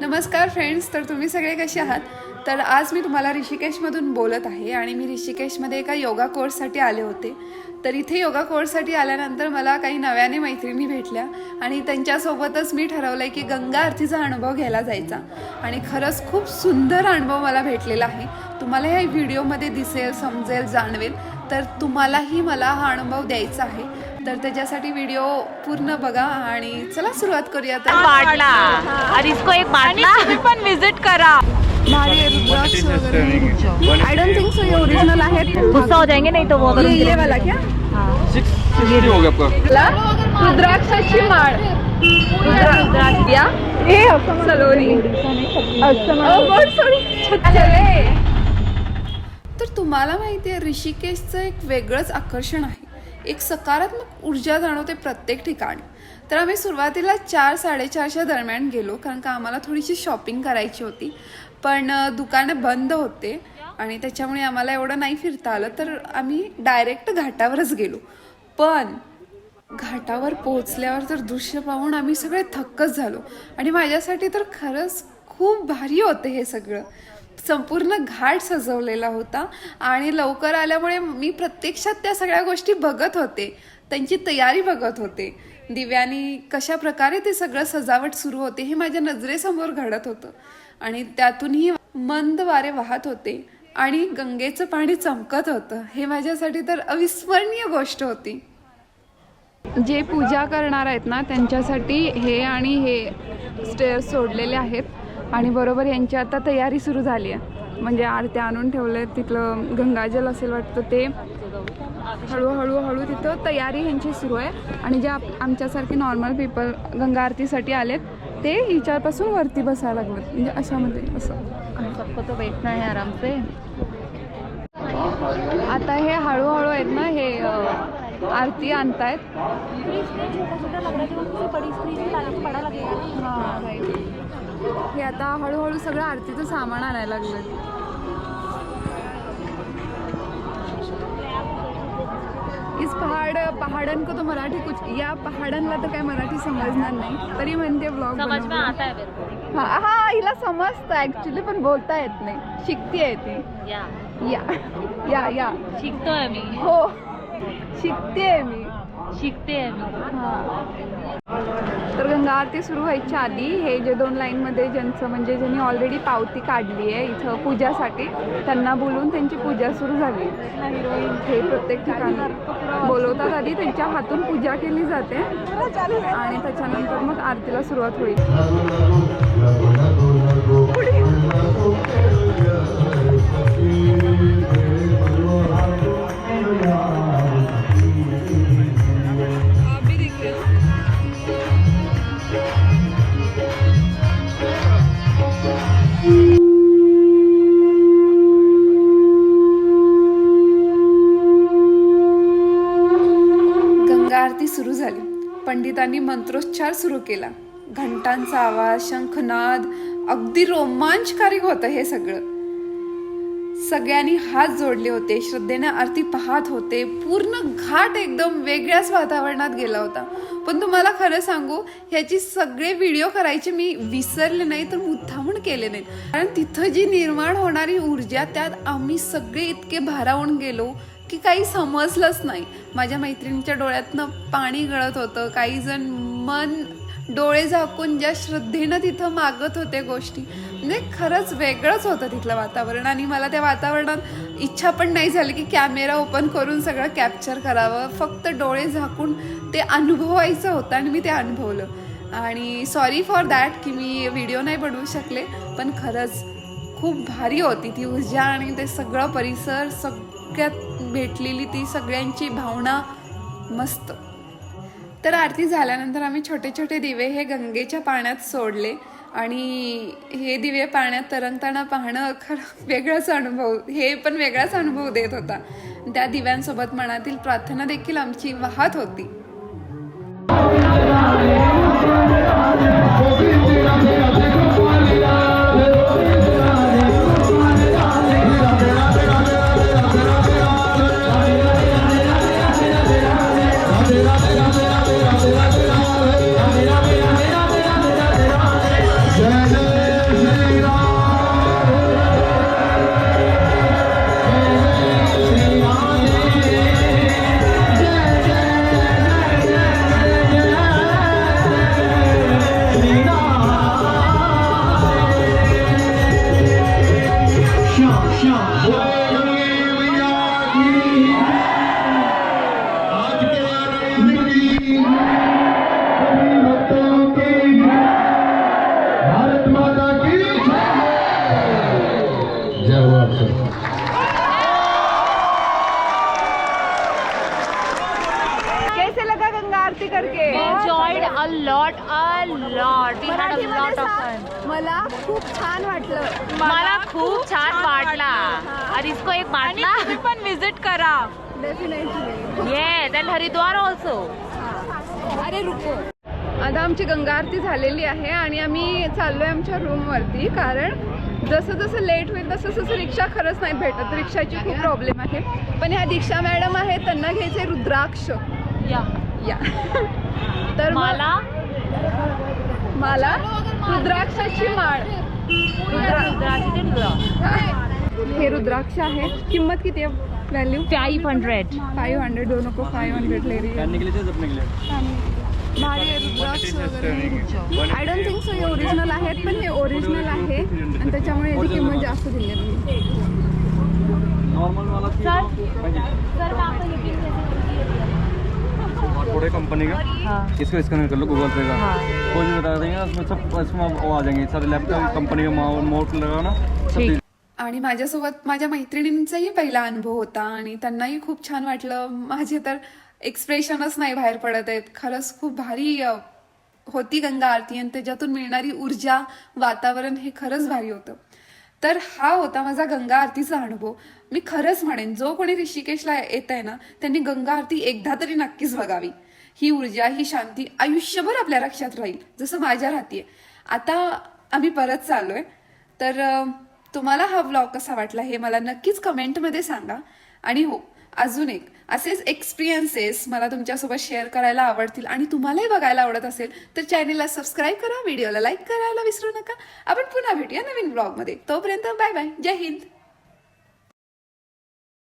नमस्कार फ्रेंड्स तर तुम्ही सगळे कसे आहात? तर आज मी तुम्हाला ऋषिकेशमधून बोलत आहे आणि मी ऋषिकेशमध्ये एका योगा कोर्ससाठी आले होते. तर इथे योगा कोर्ससाठी आल्यानंतर मला काही नव्याने मैत्रिणी भेटल्या आणि त्यांच्यासोबतच मी ठरवलं की गंगा आरतीचा अनुभव घ्यायला जायचा. आणि खरंच खूप सुंदर अनुभव मला भेटलेला आहे. तुम्हाला ह्या व्हिडिओमध्ये दिसेल समजेल जाणवेल. तर तुम्हालाही मला हा अनुभव द्यायचा आहे. तर त्याच्यासाठी व्हिडिओ पूर्ण बघा आणि चला सुरुवात करूया तर. बाटला और इसको एक बाटला. पण विजिट करा. भारी आहे वगैरे. आय डोंट थिंक सो ये ओरिजिनल आहेत गुस्सा हो जाएंगे नहीं तो वो ये ये वाला क्या? सिक्स सिक्सटी हो गया आपका. ला? रुद्राक्षाची माळ. रुद्राक्ष. या? हे सलोनी. तर तुम्हाला माहिती आहे ऋषिकेशचं एक वेगळंच आकर्षण आहे. एक सकारात्मक ऊर्जा जाणवते प्रत्येक ठिकाणी. तर आम्ही सुरुवातीला चार साडेचारच्या दरम्यान गेलो कारण का आम्हाला थोडीशी शॉपिंग करायची होती. पण दुकानं बंद होते आणि त्याच्यामुळे आम्हाला एवढं नाही फिरता आलं. तर आम्ही डायरेक्ट घाटावरच गेलो. पण घाटावर पोहोचल्यावर तर दृश्य पाहून आम्ही सगळे थक्कच झालो. आणि माझ्यासाठी तर खरंच खूप भारी होते हे सगळं. संपूर्ण घाट सजवलेला होता आणि लवकर आल्यामुळे मी प्रत्यक्षात त्या सगळ्या गोष्टी बघत होते. त्यांची तयारी बघत होते. दिव्यानी कशा प्रकारे ते सगळं सजावट सुरू होते हे माझ्या नजरेसमोर घडत होतं. आणि त्यातूनही मंद वारे वाहत होते आणि गंगेचं पाणी चमकत होतं. हे माझ्यासाठी तर अविस्मरणीय गोष्ट होती. जे पूजा करणार आहेत ना त्यांच्यासाठी हे आणि हे स्टेअर सोडलेले आहेत. आणि बरोबर यांची आता तयारी सुरू झाली आहे. म्हणजे आरत्या आणून ठेवले तिथलं गंगाजल असेल वाटतं ते. हळूहळू हळू तिथं तयारी ह्यांची सुरू आहे. आणि जे आप आमच्यासारखे नॉर्मल पीपल गंगा आरतीसाठी आलेत ते हिच्यापासून वरती बसायला लागलेत. म्हणजे अशामध्ये असं सबको तो बैठना है आराम से. आता हे हळूहळू आहेत ना हे आरती आणतायत. हां राईट हे आता हळूहळू सगळं आरतीचं सामान आणायला लागलं इस पहाड पहाड़न को तो मराठी कुछ या पहाडांना तर काय मराठी समजणार नाही. तरी म्हणते ब्लॉग है हा हिला समजतं ऍक्च्युली पण बोलता येत नाही. शिकतीये ती. या. या या या. शिकतोय मी. हो शिकतेय मी. शिकते. हा. तर गंगा आरती सुरू व्हायच्या आधी हे जे दोन लाईनमध्ये ज्यांचं म्हणजे ज्यांनी ऑलरेडी पावती काढली आहे इथं पूजासाठी त्यांना बोलून त्यांची पूजा सुरू झाली. हे प्रत्येक ठिकाणी बोलवतात. आधी त्यांच्या हातून पूजा केली जाते आणि त्याच्यानंतर मग आरतीला सुरुवात होईल. पंडितांनी मंत्रोच्चार सुरू केला. घंटांचा आवाज शंखनाद अगदी रोमांचकारी होतं हे सगळं. सगळ्यांनी हात जोडले होते श्रद्धेने आरती पाहत होते पूर्ण घाट एकदम वेगळ्याच वातावरणात गेला होता. पण तुम्हाला खरं सांगू ह्याची सगळे व्हिडिओ करायचे मी विसरले नाही तर मुद्दामून केले नाहीत. कारण तिथं जी निर्माण होणारी ऊर्जा त्यात आम्ही सगळे इतके भारावून गेलो की काही समजलंच नाही. माझ्या मैत्रिणीच्या डोळ्यातनं पाणी गळत होतं. काही जण मन डोळे झाकून ज्या श्रद्धेनं तिथं मागत होते गोष्टी म्हणजे खरंच वेगळंच होतं तिथलं वातावरण. आणि मला त्या वातावरणात इच्छा पण नाही झाली की कॅमेरा ओपन करून सगळं कॅप्चर करावं. फक्त डोळे झाकून ते अनुभवायचं होतं आणि मी ते अनुभवलं. आणि सॉरी फॉर दॅट की मी व्हिडिओ नाही बनवू शकले पण खरंच खूप भारी होती ती ऊर्जा आणि ते सगळं परिसर सग इतक्यात भेटलेली ती सगळ्यांची भावना मस्त. तर आरती झाल्यानंतर आम्ही छोटे छोटे दिवे हे गंगेच्या पाण्यात सोडले आणि हे दिवे पाण्यात तरंगताना पाहणं खरं वेगळाच अनुभव हे पण वेगळाच अनुभव देत होता. त्या दिव्यांसोबत मनातील प्रार्थना देखील आमची वाहत होती. A lot a lot we had a lot of fun मला खूप छान वाटलं. मला खूप छान वाटला. अरिस्को एक बाटला पण विजिट करा. Definitely yes and Haridwar also अरे रुको. आता आमची गंगा आरती झालेली आहे आणि आम्ही चाललोय आमच्या रूमवरती कारण जसं जसं लेट होईल तसं तसं रिक्षा खरंच नाही भेटत. रिक्षाची खूप प्रॉब्लेम आहे. पण ह्या दीक्षा मॅडम आहेत त्यांना घ्यायचे रुद्राक्ष. या. या. तर मला? मला? रुद्राक्षाची माळ. हे रुद्राक्ष आहे. किंमत किती आहे? Value five hundred five hundred दोन नको फाईव्ह हंड्रेड ले रही है. पहनने के लिए चाहिए अपने के लिए भारी आहे रुद्राक्ष वगैरे. आय डोंट थिंक सो हे ओरिजिनल आहेत पण हे ओरिजिनल आहे. आणि त्याच्यामुळे याची किंमत जास्त दिली आहे. नॉर्मल वाला की सर. हाँ कोड है कंपनी का। हाँ। इसको स्कैन कर लो गूगल पे का। हाँ। कोई भी बता देंगे उसमें सब इसमें वो आ जाएंगे। सारे लैपटॉप कंपनी का मोट लगा ना सब ठीक. आणि माझ्यासोबत माझ्या मैत्रिणींचाही पहिला अनुभव होता आणि त्यांनाही खूप छान वाटलं. माझे तर एक्सप्रेशनच नाही बाहेर पडत आहेत. खरंच खूप भारी होती गंगा आरती आणि त्याच्यातून मिळणारी ऊर्जा वातावरण हे खरंच भारी होतं. तर हा होता माझा गंगा आरतीचा अनुभव. मी खरंच म्हणेन जो कोणी ऋषिकेशला येत आहे ना त्यांनी गंगा आरती एकदा तरी नक्कीच बघावी. ही ऊर्जा ही शांती आयुष्यभर आपल्या लक्षात राहील जसं माझ्या राहतीये. आता आम्ही परत चाललोय. तर तुम्हाला हा व्लॉग कसा वाटला हे मला नक्कीच कमेंटमध्ये सांगा. आणि हो अजून एक असेच एक्सपिरियन्सेस मला तुमच्यासोबत शेअर करायला आवडतील आणि तुम्हालाही बघायला आवडत असेल तर चॅनेलला सबस्क्राईब करा व्हिडिओला लाईक करायला विसरू नका. आपण पुन्हा भेटूया नवीन ब्लॉगमध्ये तोपर्यंत बाय बाय जय हिंद.